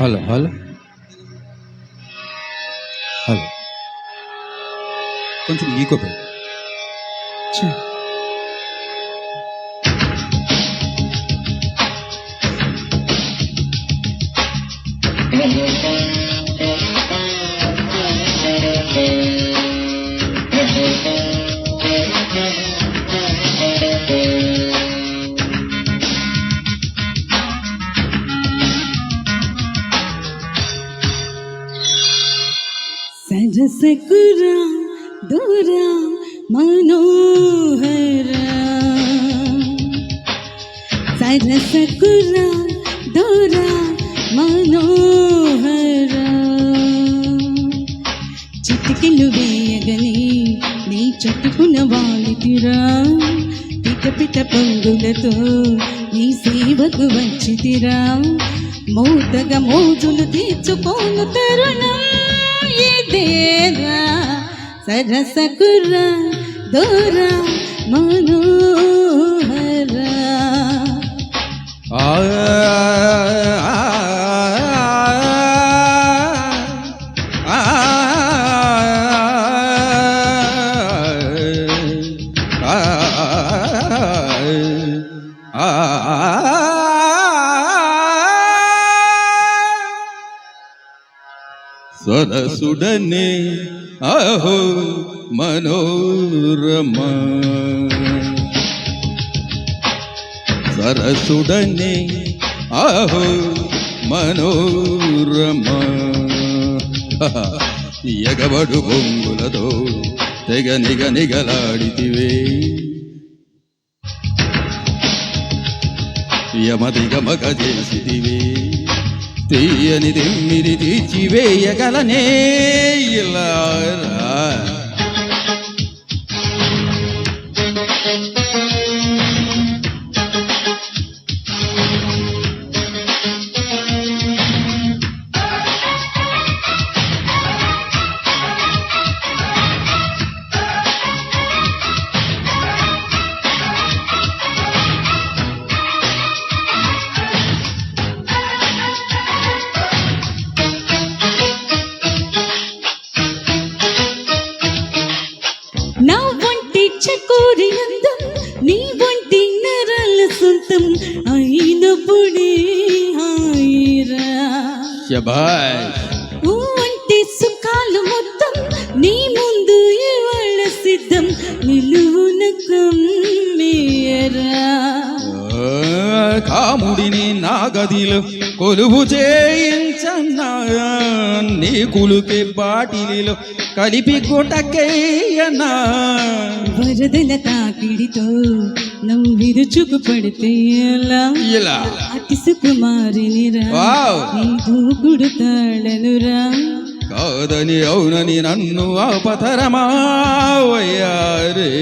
Hello hello hello కొంచెం echo పెట్టు రసకురా దూరా మనోహరా మనోహర దూరా మనోహరా మనోహర చిటికెలు వేయగని నీ చట్టుకున్న వాలితిరా పిట పిట పంగులతో నీ సేవకు వచ్చితిరా మోతగా మోజులు తీర్చుకోను తరుణం ఇదేరా సరసకుర దూర మనోహర సరసుడనే అహో మనోరమ. సరసుడనే అహో మనోరమ. ఎగబడు బొంగులతో తెగ నిగ నిగలాడితివే. యమదిగమగ చేసితివే. తీయని తిమ్మిరి తీర్చివేయగలనే ఇలా నా వంటి చకోరి అందం నీ వంటి నరల సొంతం అయినప్పుడే హాయిరా శబాష్ కాముడిని నా గదిలో కొలువు చేయించన్నా నీ కులుకే బాటిలిలో కలిపి గుటకేయనా? వరదల తాకిడితో నువ్వు విరుచుకు పడితే ఎలా? ఇలా అతి. నీ దూకుడు తాళనురా. కాదని అవునని నన్ను ఆపతరమావయ్యారే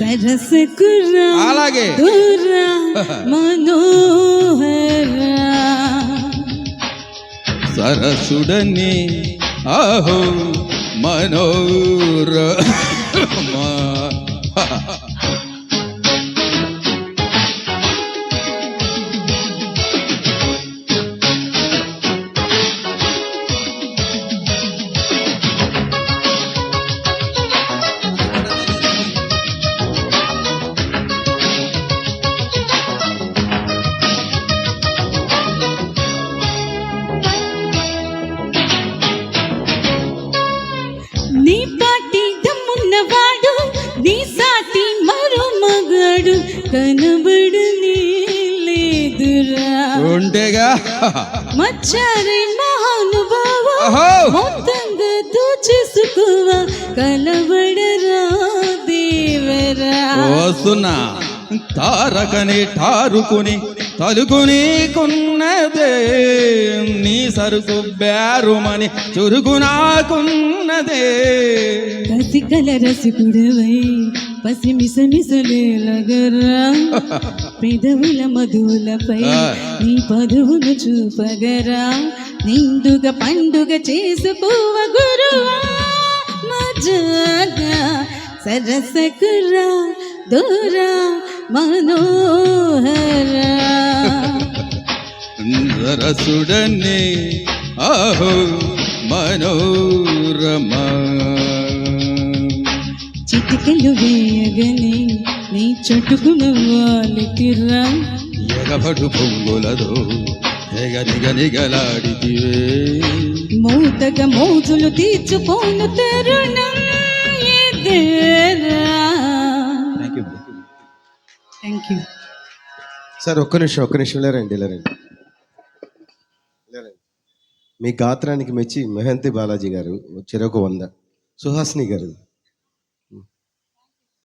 సరసకురా అలాగే. దూరా మనోహరా. సరసుడని అహో మనోర కనబడని లేదురా ఉంటేగా. మచ్చారి మహానుభావ! మొత్తంగా దోచేసుకోవా కలబడరా దేవరా. వస్తున్నా తారకని ఠారుకుని తలుకుని కొన్నదే నీ సరుకు బేరుమని చురుకునాకున్నదే. కసి కల రసికుడవై పసిమిసమిసలేలగరా పెదవుల మధులపై నీ పదవులు చూపగరా. నిండుగా పండుగ చేసుకోవ గురువా మజాగా సరసకురా దూరా మనోహరా. సరసుడనే ఆహో మనోరమా. చిటికలు వేయగని నీ చటుకు నవ్వాలిటిరా ఎగబడు పొంగులదో తెగ నిగ నిగలాడితివే. మూతగా మోజులు తీర్చుకోను తరుణం ఇదేరా థ్యాంక్ యూ సార్ ఒక్క నిమిషం ఒక్క నిమిషం ఇలా రండి ఇలా రండి ఇలా రండి. మీ గాత్రానికి మెచ్చి మెహంతి బాలాజీ గారు చెరకు వంద. సుహాసిని గారు.